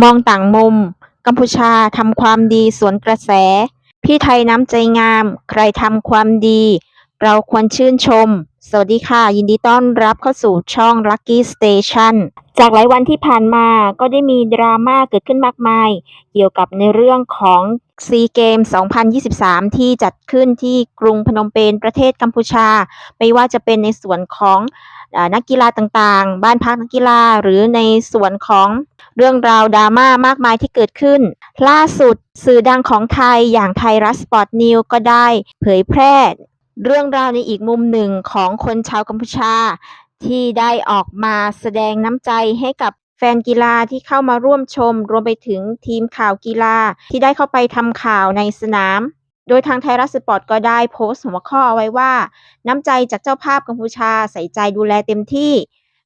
มองต่างมุม กัมพูชาทำความดีสวนกระแส พี่ไทยน้ำใจงาม ใครทำความดี เราควรชื่นชม สวัสดีค่ะ ยินดีต้อนรับเข้าสู่ช่อง Lucky Station จากหลายวันที่ผ่านมาก็ได้มีดราม่าเกิดขึ้นมากมาย เกี่ยวกับในเรื่องของซีเกม 2023 ที่จัดขึ้นที่กรุงพนมเปญประเทศกัมพูชา ไม่ว่าจะเป็นในส่วนของนักกีฬาต่างๆ บ้านพักนักกีฬาหรือในส่วนของ เรื่องราวดราม่ามากมายที่เกิดขึ้น ล่าสุดสื่อดังของไทยอย่างไทยรัฐสปอร์ตนิวก็ได้เผยแพร่ เรื่องราวในอีกมุมหนึ่งของคนชาวกัมพูชา ที่ได้ออกมาแสดงน้ำใจให้กับแฟนกีฬาที่เข้ามาร่วมชม รวมไปถึงทีมข่าวกีฬาที่ได้เข้าไปทำข่าวในสนาม โดยทางไทยรัฐสปอร์ตก็ได้โพสต์หัวข้อเอาไว้ว่า น้ำใจจากเจ้าภาพกัมพูชาใส่ใจดูแลเต็มที่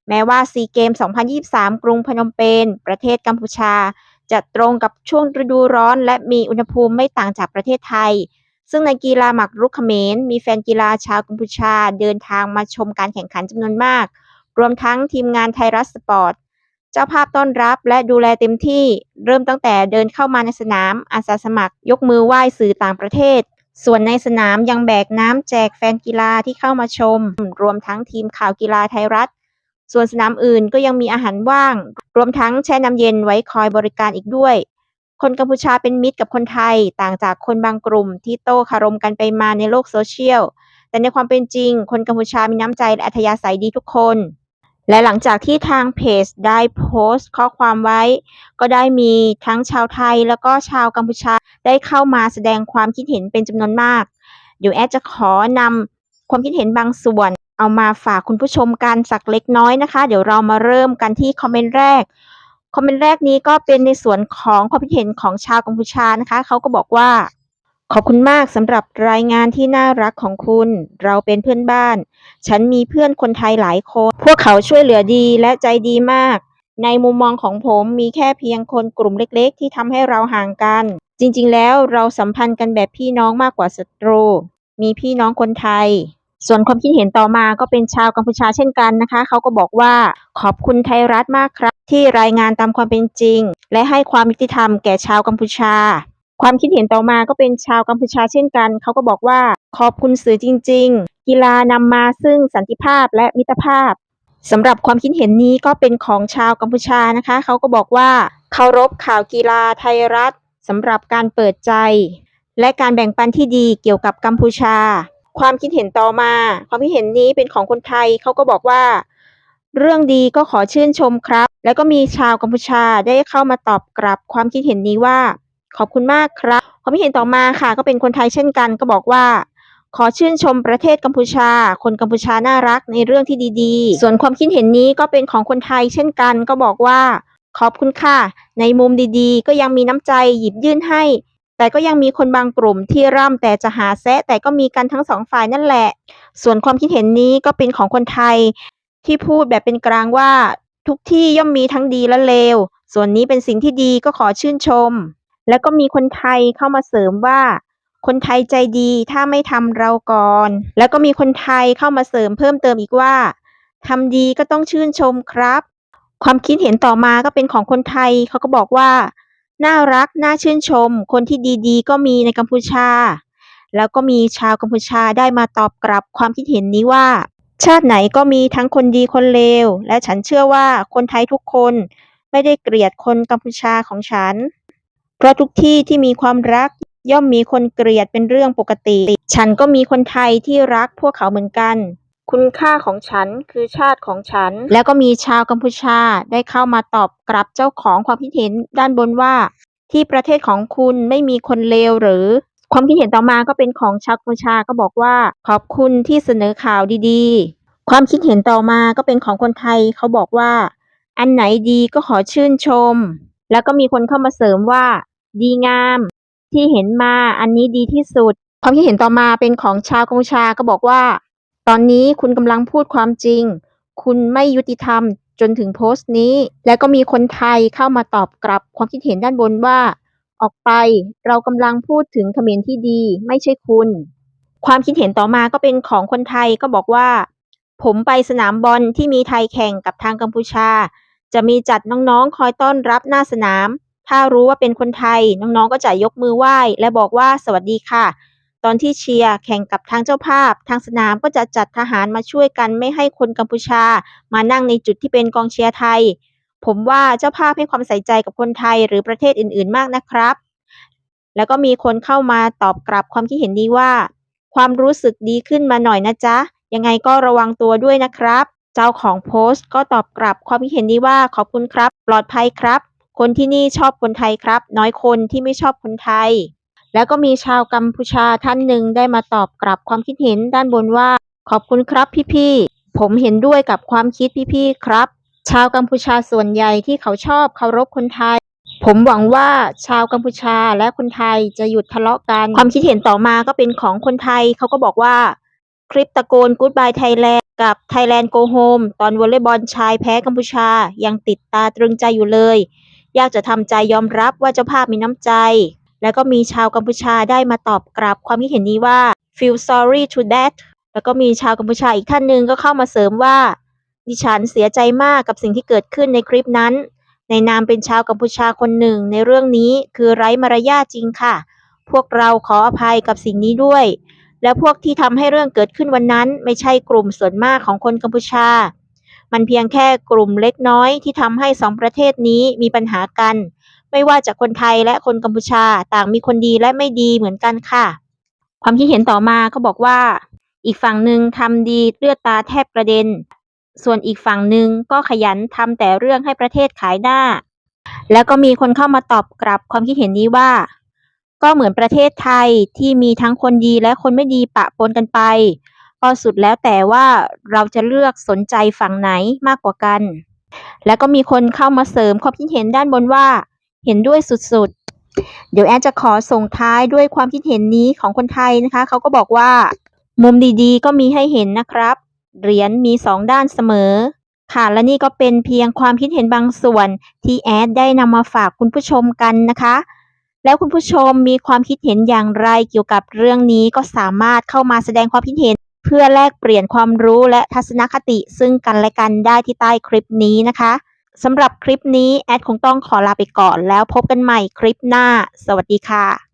แม้ว่าซีเกม 2023 กรุงพนมเปญประเทศกัมพูชา จะตรงกับช่วงฤดูร้อนและมีอุณหภูมิไม่ต่างจากประเทศไทย ซึ่งในกีฬาหมากรุกเขมร มีแฟนกีฬาชาวกัมพูชาเดินทางมาชมการแข่งขันจำนวนมาก รวมทั้งทีมงานไทยรัฐสปอร์ต เจ้าภาพต้อนรับและดูแลเต็มที่ เริ่มตั้งแต่เดินเข้ามาในสนาม อาสาสมัคร ยกมือไหว้สื่อต่างประเทศส่วนในสนามยังแบกน้ำแจกแฟนกีฬาที่เข้ามาชม รวมทั้งทีมข่าวกีฬาไทยรัฐ ส่วนสนามอื่นก็ยังมีอาหารว่าง รวมทั้งแช่น้ำเย็นไว้คอยบริการอีกด้วย คนกัมพูชาเป็นมิตรกับคนไทย ต่างจากคนบางกลุ่มที่โต้คารมกันไปมาในโลกโซเชียล แต่ในความเป็นจริง คนกัมพูชามีน้ำใจและอัธยาศัยดีทุกคน และหลังจากที่ทางเพจได้โพสต์ข้อความไว้ ก็ได้มีทั้งชาวไทยแล้วก็ชาวกัมพูชาได้เข้ามาแสดงความคิดเห็นเป็นจำนวนมาก เดี๋ยวแอดจะขอนำความคิดเห็นบางส่วน เอามาฝากคุณผู้ชมกันสักเล็กน้อยนะคะ เดี๋ยวเรามาเริ่มกันที่คอมเมนต์แรก คอมเมนต์แรกนี้ก็เป็นในส่วนของความคิดเห็นของชาวกัมพูชานะคะ เขาก็บอกว่า ขอบคุณมากสำหรับรายงานที่น่ารักของคุณ เราเป็นเพื่อนบ้าน ฉันมีเพื่อนคนไทยหลายคน พวกเขาช่วยเหลือดีและใจดีมาก ในมุมมองของผมมีแค่เพียงคนกลุ่มเล็กๆ ที่ทำให้เราห่างกัน จริงๆ แล้วเราสัมพันธ์กันแบบพี่น้องมากกว่าศัตรู มีพี่น้องคนไทย ส่วนความคิดเห็นต่อมาก็เป็นชาวกัมพูชาเช่นกันนะคะ เขาก็บอกว่าขอบคุณไทยรัฐมากครับ ที่รายงานตามความเป็นจริง และให้ความยุติธรรมแก่ชาวกัมพูชา ความคิดเห็นต่อมาก็เป็นชาวกัมพูชาเช่นกัน เขาก็บอกว่าขอบคุณสื่อจริง ๆ กีฬานำมาซึ่งสันติภาพและมิตรภาพสำหรับความคิดเห็นนี้ก็เป็นของชาวกัมพูชานะคะ เขาก็บอกว่าเคารพข่าวกีฬาไทยรัฐสำหรับการเปิดใจ และการแบ่งปันที่ดีเกี่ยวกับกัมพูชา ความคิดเห็นต่อมา ความคิดเห็นนี้เป็นของคนไทยเขาก็บอกว่า เรื่องดีก็ขอชื่นชมครับ แล้วก็มีชาวกัมพูชาได้เข้ามาตอบกลับความคิดเห็นนี้ว่า ขอบคุณมากครับ ความคิดเห็นต่อมาค่ะ ก็เป็นคนไทยเช่นกัน ก็บอกว่า ขอชื่นชมประเทศกัมพูชา คนกัมพูชาน่ารักในเรื่องที่ดีๆ ส่วนความคิดเห็นนี้ก็เป็นของคนไทยเช่นกัน ก็บอกว่า ขอบคุณค่ะ ในมุมดีๆ ก็ยังมีน้ำใจหยิบยื่นให้ แต่ก็ยังมีคนบางกลุ่มที่ร่ำแต่จะหาแซะแต่ก็มีกันทั้งสองฝ่ายนั่นแหละ ส่วนความคิดเห็นนี้ก็เป็นของคนไทย ที่พูดแบบเป็นกลางว่าทุกที่ย่อมมีทั้งดีและเลว ส่วนนี้เป็นสิ่งที่ดีก็ขอชื่นชม แล้วก็มีคนไทยเข้ามาเสริมว่า คนไทยใจดีถ้าไม่ทำเราก่อน แล้วก็มีคนไทยเข้ามาเสริมเพิ่มเติมอีกว่าทำดีก็ต้องชื่นชมครับ ความคิดเห็นต่อมาก็เป็นของคนไทยเขาก็บอกว่า น่ารัก น่าชื่นชม คนที่ดีๆ ก็มีในกัมพูชา แล้วก็มีชาวกัมพูชาได้มาตอบกลับความคิดเห็นนี้ว่า ชาติไหนก็มีทั้งคนดีคนเลว และฉันเชื่อว่าคนไทยทุกคนไม่ได้เกลียดคนกัมพูชาของฉัน เพราะทุกที่ที่มีความรักย่อมมีคนเกลียดเป็นเรื่องปกติ ฉันก็มีคนไทยที่รักพวกเขาเหมือนกัน คุณค่าของฉันคือชาติของฉัน แล้วก็มีชาวกัมพูชาได้เข้ามาตอบกลับเจ้าของความคิดเห็นด้านบนว่า ที่ประเทศของคุณไม่มีคนเลวหรือ ความคิดเห็นต่อมาก็เป็นของชาวกัมพูชาก็บอกว่า ขอบคุณที่เสนอข่าวดีๆ ความคิดเห็นต่อมาก็เป็นของคนไทยเขาบอกว่า อันไหนดีก็ขอชื่นชม แล้วก็มีคนเข้ามาเสริมว่า ดีงาม ที่เห็นมาอันนี้ดีที่สุด ความคิดเห็นต่อมาเป็นของชาวกัมพูชาก็บอกว่า ตอนนี้คุณกำลังพูดความจริง คุณไม่ยุติธรรมจนถึงโพสต์นี้ แล้วก็มีคนไทยเข้ามาตอบกลับความคิดเห็นด้านบนว่า ออกไปเรากำลังพูดถึงเขมรที่ดี ไม่ใช่คุณ ความคิดเห็นต่อมาก็เป็นของคนไทยก็บอกว่า ผมไปสนามบอลที่มีไทยแข่งกับทางกัมพูชา จะมีจัดน้องๆ คอยต้อนรับหน้าสนาม ถ้ารู้ว่าเป็นคนไทยน้องๆก็จะยกมือไหว้ และบอกว่าสวัสดีค่ะ ตอนที่เชียร์แข่งกับทางเจ้าภาพ ทางสนามก็จะจัดทหารมาช่วยกันไม่ให้คนกัมพูชา มานั่งในจุดที่เป็นกองเชียร์ไทย ผมว่าเจ้าภาพให้ความใส่ใจกับคนไทยหรือประเทศอื่น ๆ มากนะครับ แล้วก็มีคนเข้ามาตอบกลับความคิดเห็นนี้ว่า ความรู้สึกดีขึ้นมาหน่อยนะจ๊ะ ยังไงก็ระวังตัวด้วยนะครับ เจ้าของโพสต์ก็ตอบกลับความคิดเห็นนี้ว่าขอบคุณครับ ปลอดภัยครับ คนที่นี่ชอบคนไทยครับ น้อยคนที่ไม่ชอบคนไทย แล้วก็มีชาวกัมพูชาท่านหนึ่งได้มาตอบกลับความคิดเห็นด้านบนว่า ขอบคุณครับพี่ๆ ผมเห็นด้วยกับความคิดพี่ๆ ครับ ชาวกัมพูชาส่วนใหญ่ที่เขาชอบเคารพคนไทย ผมหวังว่าชาวกัมพูชาและคนไทยจะหยุดทะเลาะกัน ความคิดเห็นต่อมาก็เป็นของคนไทย เขาก็บอกว่า คลิปตะโกน Goodbye Thailand กับ Thailand Go Home ตอนวอลเลย์บอลชายแพ้กัมพูชายังติดตาตรึงใจอยู่เลย ยากจะทำใจยอมรับว่าเจ้าภาพมีน้ำใจ แล้วก็มีชาวกัมพูชาได้มาตอบกลับความคิดเห็นนี้ว่า feel sorry to that แล้วก็มีชาวกัมพูชาอีกท่านหนึ่งก็เข้ามาเสริมว่า ดิฉันเสียใจมากกับสิ่งที่เกิดขึ้นในคลิปนั้น ในนามเป็นชาวกัมพูชาคนหนึ่งในเรื่องนี้คือไร้มารยาทจริงค่ะ พวกเราขออภัยกับสิ่งนี้ด้วย และพวกที่ทำให้เรื่องเกิดขึ้นวันนั้น ไม่ใช่กลุ่มส่วนมากของคนกัมพูชา มันเพียงแค่กลุ่มเล็กน้อยที่ทำให้สองประเทศนี้มีปัญหากัน ไม่ว่าจากคนไทยและคนกัมพูชาต่างมีคนดีและไม่ดีเหมือนกันค่ะ ความคิดเห็นต่อมาก็บอกว่า อีกฝั่งหนึ่งทำดีเลือดตาแทบกระเด็น ส่วนอีกฝั่งหนึ่งก็ขยันทำแต่เรื่องให้ประเทศขายหน้า แล้วก็มีคนเข้ามาตอบกลับความคิดเห็นนี้ว่า ก็เหมือนประเทศไทยที่มีทั้งคนดีและคนไม่ดีปะปนกันไป ก็สุดแล้วแต่ว่าเราจะเลือกสนใจฝั่งไหนมากกว่ากัน แล้วก็มีคนเข้ามาเสริมความคิดเห็นด้านบนว่า เห็นด้วยสุดๆ เดี๋ยวแอนจะขอส่งท้ายด้วยความคิดเห็นนี้ของคนไทยนะคะ เขาก็บอกว่า มุมดีๆ ก็มีให้เห็นนะครับ เหรียญมีสองด้านเสมอ ค่ะและนี่ก็เป็นเพียงความคิดเห็นบางส่วน ที่แอดได้นำมาฝากคุณผู้ชมกันนะคะ แล้วคุณผู้ชมมีความคิดเห็นอย่างไรเกี่ยวกับเรื่องนี้ก็สามารถเข้ามาแสดงความคิดเห็นเพื่อแลกเปลี่ยนความรู้และทัศนคติซึ่งกันและกันได้ที่ใต้คลิปนี้นะคะ สำหรับคลิปนี้ แอดคงต้องขอลาไปก่อนแล้วพบกันใหม่คลิปหน้า สวัสดีค่ะ